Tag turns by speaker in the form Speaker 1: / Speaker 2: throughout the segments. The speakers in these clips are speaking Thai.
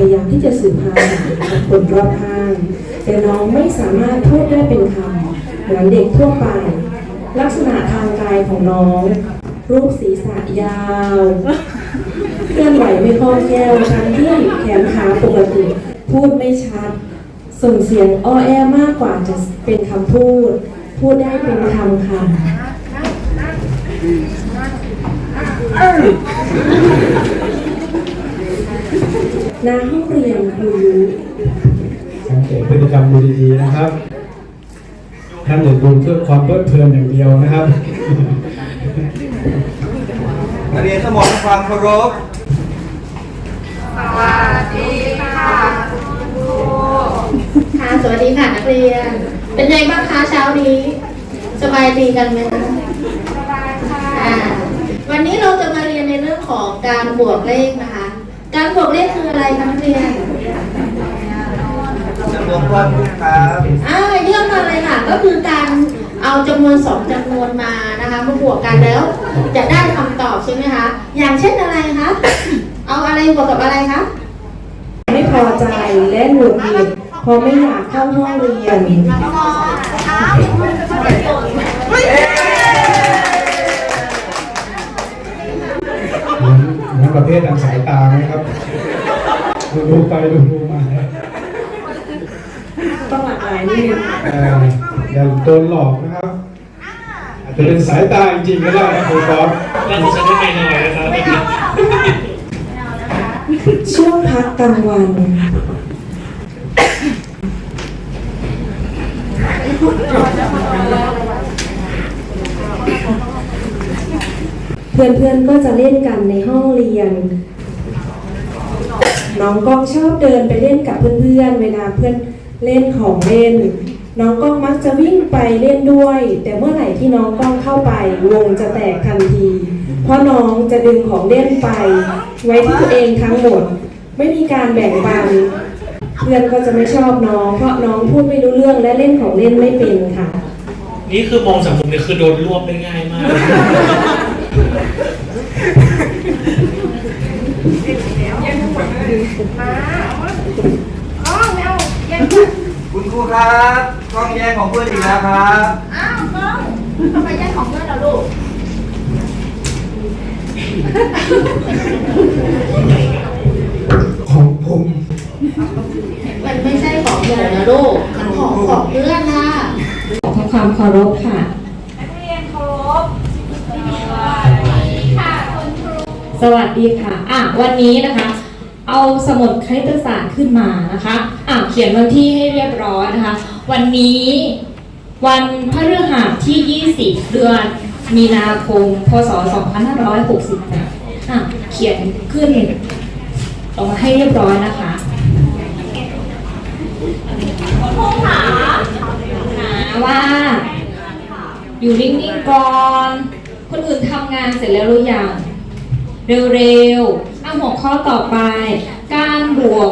Speaker 1: ยายามที่จะสื่อพาหากับคนรอบข้าง แต่น้องไม่สามารถพูดได้เป็นคำเหมือนเด็กทั่วไป ลักษณะทางกายของน้อง รูปศีรษะยาวเคลื่อนไหวไม่คล่องแคล่วทั้งที่แขนขาปกติ พูดไม่ชัด ส่งเสียงอ้อแอมากกว่าจะเป็นคำพูด พูดได้เป็นคำคำ ณห้องเรียนครูยุ
Speaker 2: สังเกตพฤติกรรมดูดีๆนะครับท่านอย่าดูเพื่อความเพลิดเพลินอย่างเดียวนะครับ
Speaker 3: นักเรียนทั้งหมดความเคารพ
Speaker 4: ค่ะสวัสดีค่ะนักเรียน เป็นไงบ้างคะเช้านี้ สบายดีกันไหมคะสบายค่ะ วันนี้เราจะมาเรียนในเรื่องของการบวกเลขนะคะ การบวกเลขคืออะไรคะนักเรียน
Speaker 3: จำนวนก้อนลูกครับ
Speaker 4: อ่าเยี่ยมมากเลยค่ะ ก็คือการเอาจำนวนสองจำนวนมานะคะมาบวกกันแล้ว จะได้คำตอบใช่ไหมคะ อย่างเช่นอะไรคะ เอาอะไรบวกกับอะไรคะ
Speaker 1: ไม่พอใจและหงุดหงิดเพราะไม่อยากเข้าห้องเรียน
Speaker 2: เอ่อ
Speaker 1: อย่า
Speaker 2: โดนหลอกนะครับอาจจะเป็นสายตาจริงๆก็ได้นะครูกอล์ฟ
Speaker 5: น่าจะใช้ไม่หน่อยนะครับ
Speaker 1: ช่วงพักกลางวัน เพื่อนๆก็จะเล่นกันในห้องเรียน น้องก้องชอบเดินไปเล่นกับเพื่อนๆ เวลาเพื่อน เล่นของเล่น น้องก้องมักจะวิ่งไปเล่นด้วย แต่เมื่อไหร่ที่น้องก้องเข้าไป วงจะแตกทันที เพราะน้องจะดึงของเล่นไป ไว้ที่ตัวเองทั้งหมด ไม่มีการแบ่งปันเพื่อนก็จะไม่ชอบน้อง เพราะน้องพูดไม่รู้เรื่องและเล่นของเล่นไม่เป็นค่ะ
Speaker 5: นี่คือมองสังคมเนี่ยคือโดนรวบได้ง่ายมาก
Speaker 3: คุณครูครับกล้องแย่งของเพื่อนอีกแล้วครับ
Speaker 4: อ้าวน้องทำไมแย่งของเพื่อนเหรอลูก
Speaker 2: ของผม
Speaker 4: มันไม่ใช่ของหนูนะลูกมันของของเพื่อนค่ะ
Speaker 1: ขอความเคารพค่ะ
Speaker 6: สวัสดีค่ะอะวันนี้นะคะ เอาสมุดคณิตศาสตร์ขึ้นมานะคะอะเขียนวันที่ให้เรียบร้อยนะคะ วันนี้วันพฤหัสที่ 20 เดือนมีนาคม พศ 2568อะเขียนขึ้นออกมาให้เรียบร้อยนะคะคุณครูขาหาว่า อยู่นิ่งๆก่อน คนอื่นทำงานเสร็จแล้วหรือยัง เร็วๆ หัวข้อต่อไป การบวก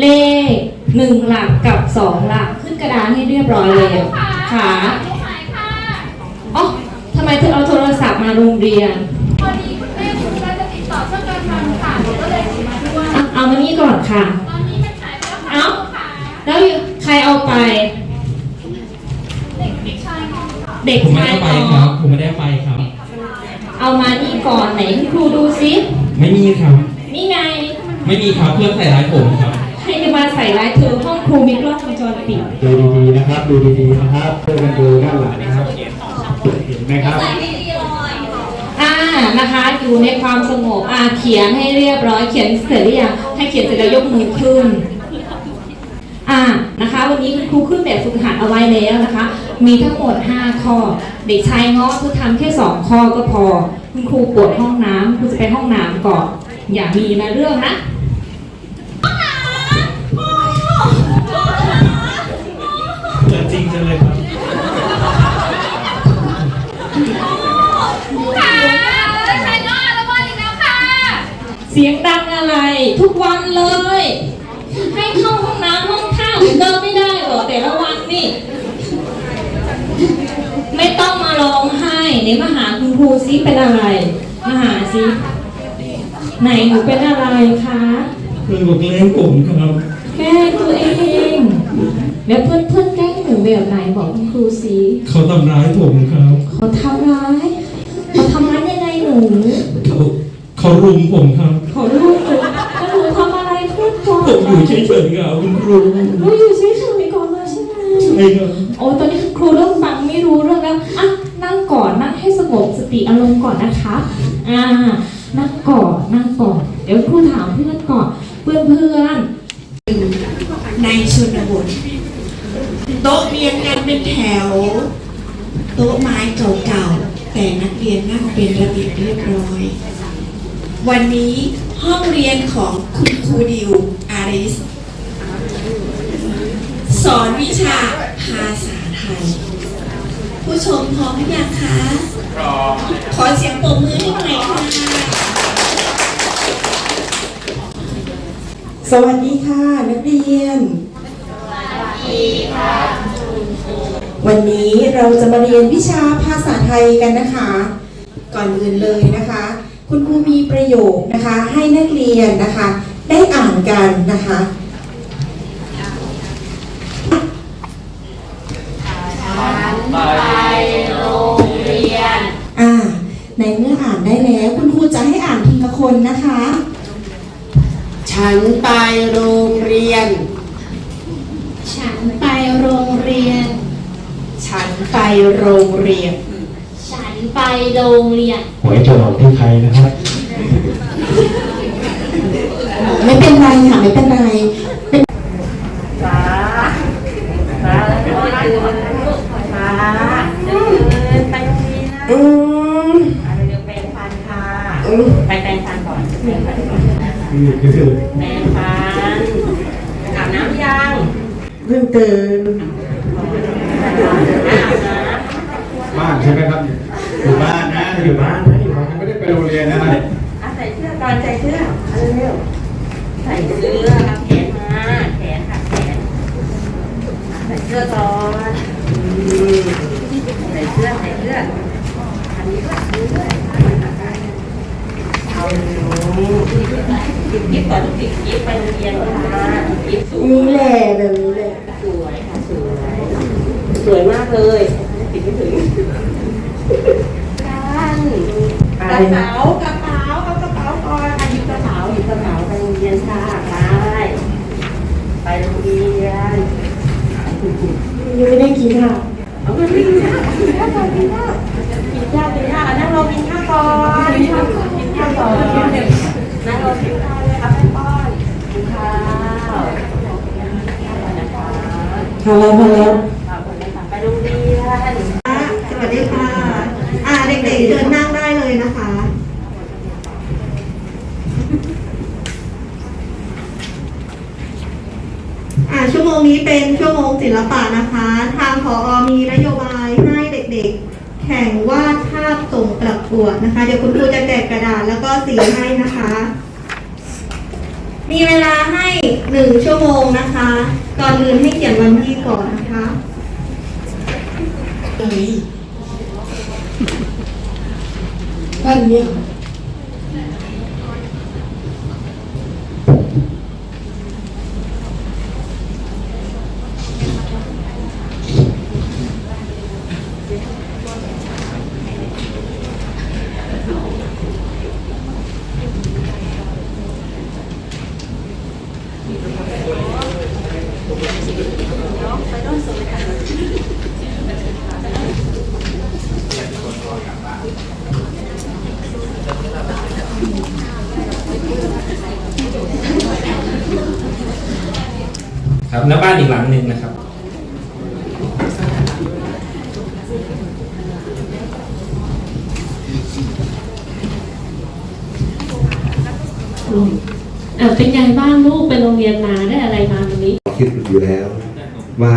Speaker 6: เลขหนึ่งหลักกับสองหลัก ขึ้นกระดานให้เรียบร้อยเลยค่ะอ๋อทำไมเธอเอาโทรศัพท์มาโรงเรียน
Speaker 7: พอดีคุณแม่คุณว่าจะติดต่อเพื่อการทำค่ะหนูก็เลยถือมาด้วย
Speaker 6: เอาเอามานี่ก่อนค่ะ
Speaker 7: ตอนนี้มันหายไปแล้วค่ะ
Speaker 6: เอ้า
Speaker 7: ค่ะ
Speaker 6: แล้วใครเอาไป
Speaker 7: เด็กเด็กชายของค่ะ
Speaker 6: เด็ก
Speaker 5: ผมไม่
Speaker 6: ชาย
Speaker 5: ได้ไป
Speaker 6: อ๋อ
Speaker 5: ครับผมไม่ได้ไปครับ
Speaker 6: เอามานี่ก่อนไหนคุณครูดูซิ
Speaker 5: ไม่มีครับ
Speaker 6: นี่ไง
Speaker 5: ไม่มีครับเพื่อนใส่ร้ายผมครับ
Speaker 6: ให้จะมาใส่ร้ายเธอห้องครูมีกล้องวงจรปิด
Speaker 2: ดูดีๆนะครับ ดูดีๆนะครับเพื่อกันดูด้านหลังนะครับเห็นไหมครับ
Speaker 6: อ่านะคะ อยู่ในความสงบอ่าเขียนให้เรียบร้อยเขียนเสร็จหรือยังให้เขียนเสร็จแล้วยกมือขึ้นอ่านะคะ วันนี้คุณครูขึ้นแบบฝึกหัดเอาไว้แล้วนะคะ มีทั้งหมด 5 ข้อ เด็กชายเงาะคือทำแค่ 2 ข้อก็พอ คุณครูปวดห้องน้ำคุณจะไปห้องน้ำก่อน อย่ามีมาเรื่องนะ
Speaker 5: เหมือนจริงจังเลยครับ
Speaker 7: ค่ะใช้น้อแล้วว่าอีกแล้วค่ะ
Speaker 6: เสียงดังอะไร ทุกวันเลย ให้เข้าห้องน้ำห้องท่าเหมือนเดิมไม่ได้เหรอแต่ละวันนี่ ไม่ต้องมาร้องไห้ไหนมาหาคุณครูซิเป็นอะไร มาหาซิ ไหนหนูเป็นอะไรคะ
Speaker 2: เพื่อนบอกเลี้ยงผมครับ
Speaker 6: แกล้งตัวเอง แล้วเพื่อนเพื่อนๆแกล้งหนูแบบไหนบอกคุณครูสิ
Speaker 2: เขาทำร้ายผมครับ
Speaker 6: เขาทำร้ายเขาทำร้ายยังไงหนู
Speaker 2: เขาเขารุมผมครับ
Speaker 6: เขาลูกหนูแล้วหนูทำอะไรพูดก่อน
Speaker 2: ผมอยู่เฉยๆครับคุณครู
Speaker 6: หนูอยู่เฉยๆก่อนเลยใช่ไหม
Speaker 2: ใช่ครับ
Speaker 6: โอ้ตอนนี้ครูเริ่มฟังไม่รู้เรื่องแล้วอะนั่งก่อนนั่งให้สงบสติอารมณ์ก่อนนะคะ อ่า นั่งกอนนั่งกอนเดี๋ยวครูถามเพื่อนก่อนเพื่อนเพื่อน
Speaker 8: ในชนบทโต๊ะเรียนกันเป็นแถว โต๊ะไม้เก่าๆแต่นักเรียนนั่งเป็นระเบียบเรียบร้อย วันนี้ห้องเรียนของคุณครูดิวอาริส สอนวิชาภาษาไทย ผู้ชมพร้อมหรือยังคะพร้อมขอเสียงปรบมือให้หน่อยค่ะ
Speaker 9: สวัสดีค่ะ นักเรียนวันนี้เราจะมาเรียนวิชาภาษาไทยกันนะคะ ก่อนอื่นเลยนะคะ คุณครูมีประโยคนะคะ ให้นักเรียนนะคะ ได้อ่านกันนะคะ ได้แล้ว คุณครูจะให้อ่านทีละคนนะคะ
Speaker 8: ฉันไปโรงเรียน
Speaker 4: ฉันไปโรงเรียน
Speaker 8: ฉันไปโรงเรียน
Speaker 4: ฉันไปโรงเรียน
Speaker 2: หวยจะออกที่ใครนะครับ
Speaker 9: ไม่เป็นไรค่ะไม่เป็นไร นี่
Speaker 2: คือ
Speaker 10: แปรงฟันอาบน้ำยัง
Speaker 9: เพิ่งตื่น
Speaker 2: บ้านใช่ไหมครับ อยู่บ้านนะ อยู่บ้านนะอยู่บ้านไม่ได้ไปโรงเรียนนะ
Speaker 10: อะใส่เสื้อก่อนใส่เสื้อเอาเร็วๆใส่เสื้อเอาแขนมาแขนค่ะแขนใส่เสื้อก่อนอืมใส่เสื้อใส่เสื้ออันนี้ด้วยอันนี้ด้วย ยิบก่อนติดยิบไปโรงเรียนนะคะยิบสวย
Speaker 9: นี่แหละแบบนี้แหละ
Speaker 10: สวยค่ะสวยสวยมากเลยติดไม่ถึงกันกระเป๋ากระเป๋าเอากระเป๋าก่อนอะหยิบกระเป๋าหยิบกระเป๋าไปโรงเรียนค่ะไปไปโรงเรียน
Speaker 9: ยังไม่ได้กินค่ะ
Speaker 10: เอาไปกินข้าวกินข้าวกินข้าวกินข้าวกินข้าวอะนั่งรอกินข้าวก่อน กินข้าวก่อนกินข้าวก่อนนั่งรอกินข้เลยครับแม่ป้อนกินข้าวกินข้าวก่อนะคะ
Speaker 9: แล้วพอแล้ว
Speaker 10: ไปโรงเรียน
Speaker 8: สวัสดีค่ะ อ่าเด็กๆเชิญนั่งได้เลยนะคะอ่าชั่วโมงนี้เป็นชั่วโมงศิลปะนะคะ ทางพอมีนโยบายให้เด็กๆ แข่งวาดภาพส่งประกวดนะคะ เดี๋ยวคุณครูจะแจกกระดาษแล้วก็สีให้นะคะ มีเวลาให้หนึ่งชั่วโมงนะคะ ก่อนอื่นให้เขียนวันที่ก่อนนะคะ
Speaker 9: วันเนี้
Speaker 5: หน้าบ้านอีกหลังหนึ่งนะครับ
Speaker 10: เออเป็นไงบ้างลูกไปโรงเรียนมาได้อะไรมาวันนี้
Speaker 11: คิดอยู่แล้วว่า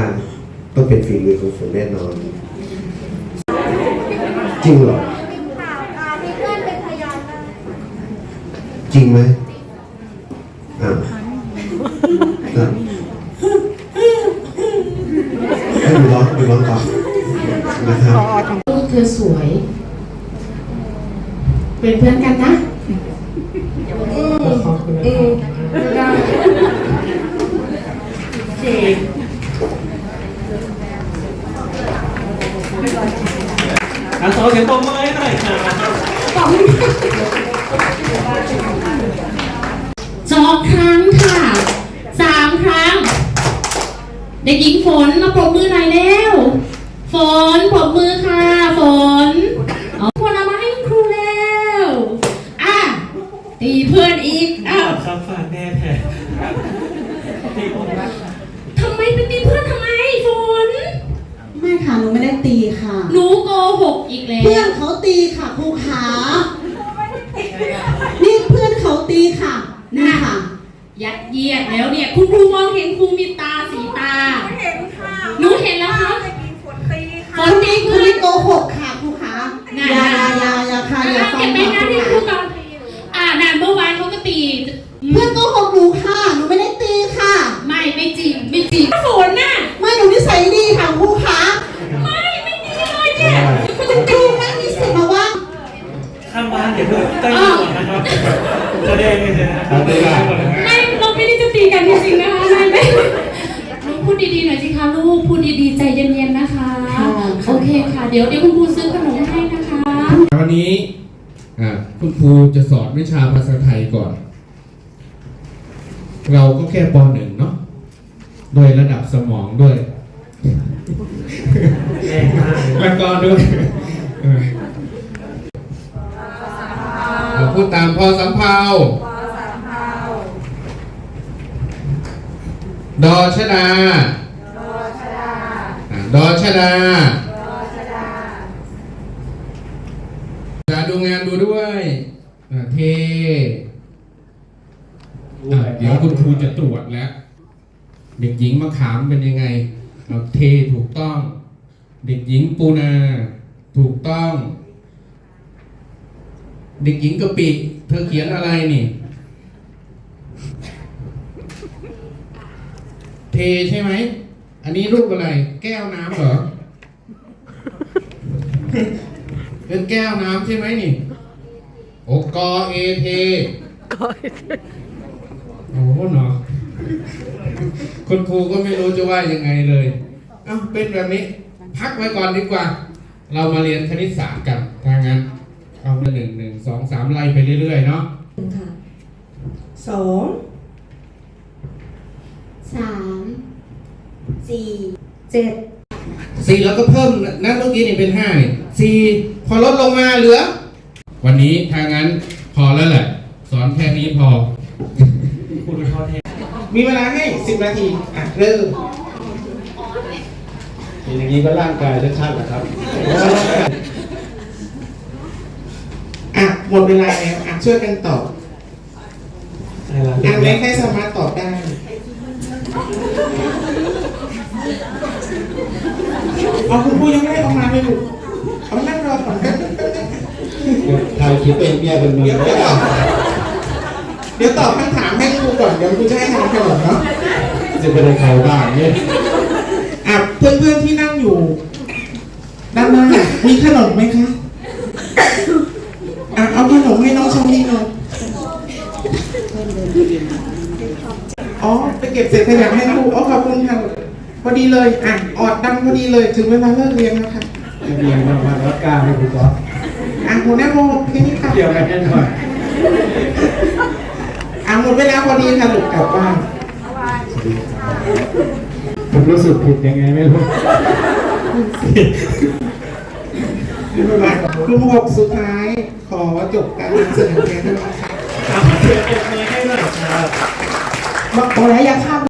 Speaker 11: ต้องเป็นฝีมือของฝนแน่นอน จริงเหรอจริงไหมอ่าอ่าให้ ดูร้องดูร้องก่อนนะครับ
Speaker 9: ลูกเธอสวย เป็นเพื่อนกันนะ
Speaker 5: อบคุณนะครับ
Speaker 10: เด็ก
Speaker 5: อะขอเสียงปรบมือให้หน่อยค่ะ
Speaker 4: สองครั้งค่ะสามครั้ง เด็กหญิงฝนมาปรบมือหน่อยแล้ว ฝนปรบมือค่ะ ฝนเอาคนเอามาให้คุณครูแล้วอะตีเพื่อนอีกอ้าว
Speaker 5: ครับฝากแน่แท้
Speaker 4: ทำไมไปตีเพื่อนทำไมฝน
Speaker 8: ไม่ค่ะหนูไม่ได้ตีค่ะ
Speaker 4: หนูโกหกอีกแล้ว
Speaker 8: เพื่อนเขาตีค่ะครูขา
Speaker 4: ยัดเยียดแล้วเนี่ย คุณครูมองเห็นครูมีตาสีตา เห็นค่ะหนูเห็นแล้วคะฝนตีค่ะฝนตี
Speaker 8: คุ
Speaker 4: เพื่
Speaker 8: ณ
Speaker 4: อน
Speaker 8: นี่โกหกค่ะครูขา
Speaker 4: น่ะ
Speaker 8: อย่าอย่าอย่าอย่าค่ะอย่าฟั
Speaker 4: เก็
Speaker 8: ง
Speaker 4: บไป
Speaker 8: ค่ะ
Speaker 4: งาน
Speaker 8: ครู
Speaker 4: ให้ครู
Speaker 8: ขา
Speaker 4: ก่อนอ่านานเมื่อวานเขาก็ตี
Speaker 8: เพื่อนโกหกหนูค่ะหนูไม่ได้ตีค่ะ
Speaker 4: ไม่ไม่จริงไม่จริงฝนน่ะ
Speaker 8: ไม่หนูนิสัยดีค่ะครูขา
Speaker 4: ไม่ไม่ดีเลยเนี่ย
Speaker 8: คุณครูไม่มีสิทธิ์มาว่า
Speaker 5: ข้างบ้านเดี๋ยวเพิ่งตั้งก่อนนะครับจะได้ไม่เสียนะครับ
Speaker 4: ไม่ ตีกันจริงๆนะคะไม่ไม่ลูกพูดดีๆหน่อยสิคะลูกพูดดีๆใจเย็นๆนะคะ โอเคค่ะ เดี๋ยวเดี๋ยวคุณครูซื้อขนมให้นะคะ
Speaker 12: วันนี้อ่าคุณครูจะสอนวิชาภาษาไทยก่อน เราก็แค่ปหนึ่งเนาะโดยระดับสมองด้วย
Speaker 5: แรงมากเลย
Speaker 12: แล้วก็ด้วยเออเราพูดตามพอสำเพา ดอชดาอ่าดอชดาจะดูงานดูด้วยอ่าเทอ่าเดี๋ยวคุณครูจะตรวจแล้ว เด็กหญิงมะขามเป็นยังไงเอาเทถูกต้อง เด็กหญิงปูนา ถูกต้อง เด็กหญิงกะปิ เธอเขียนอะไรนี่เท ใช่ไหม อันนี้รูปอะไร แก้วน้ำเหรอ เป็นแก้วน้ำใช่ไหมนี่ โอกอเอเทโอ้โหเนาะคุณครูก็ไม่รู้จะว่ายังไงเลย เอ้าเป็นแบบนี้ พักไว้ก่อนดีกว่า เรามาเรียนคณิตศาสตร์กันถ้างั้น เอามาหนึ่งหนึ่งสองสามไล่ไปเรื่อยๆเนาะ
Speaker 1: ค่ะสอง
Speaker 8: สาม สี่
Speaker 1: เจ็ด
Speaker 12: สี่แล้วก็เพิ่มนั่นเมื่อกี้นี่เป็นห้านี่สี่พอลดลงมาเหลือ วันนี้ถ้างั้นพอแล้วแหละ สอนแค่นี้พอ
Speaker 5: คุณดูทอดแท้
Speaker 12: มีเวลาให้สิบนาที อะ เริ่ม
Speaker 2: อย่างนี้ก็ร่างกายชัดๆแหละครับ
Speaker 12: อะ หมดเวลาแล้วอะ ช่วยกันตอบ
Speaker 5: อะไรล่ะ
Speaker 12: อะไหนใครสามารถตอบได้ เอาคุณครูยังไม่ได้ออกมาเลยลูกเอานั่งรอก่อนแป๊บนึงแป๊บนึง
Speaker 2: ถ่ายคลิปเป็นเมียเป็นมือ
Speaker 12: เดี๋ยวเดี๋ยวตอบเดี๋ยวตอบคำถามให้ครูก่อนเดี๋ยวครูจะให้ทำขนมเนาะ
Speaker 2: จะเป็นใครบ้างเนี่ย
Speaker 12: อะเพื่อนๆที่นั่งอยู่ ด้านหน้ามีขนมไหมคะอะเอาขนมให้น้องชมนี่หน่อยอ๋อไปเก็บเศษขยะให้ครูอ๋อขอบคุณค่ะ พอดีเลยอะออดดังพอดีเลยถึงเวลาเลิกเรียนแล้วค่ะ
Speaker 2: เรียนมามาวัดกล้าให้ครูก๊อฟ
Speaker 12: อะหัวหน้าโมแค่นี้ค่ะ
Speaker 2: เกี่ยวกันแน่นอน
Speaker 12: อะหมดเวลาพอดีค่ะลูกกลับบ้าน
Speaker 2: ผมรู้สึกผิดยังไงไม่รู้
Speaker 12: กลุ่มหกสุดท้ายขอจบการนำเสนอเพียงเท่านี้ค่ะ
Speaker 5: อะขอเสียงปรบมือให้หน่อยครับ
Speaker 12: บอกแล้วอย่าข้าม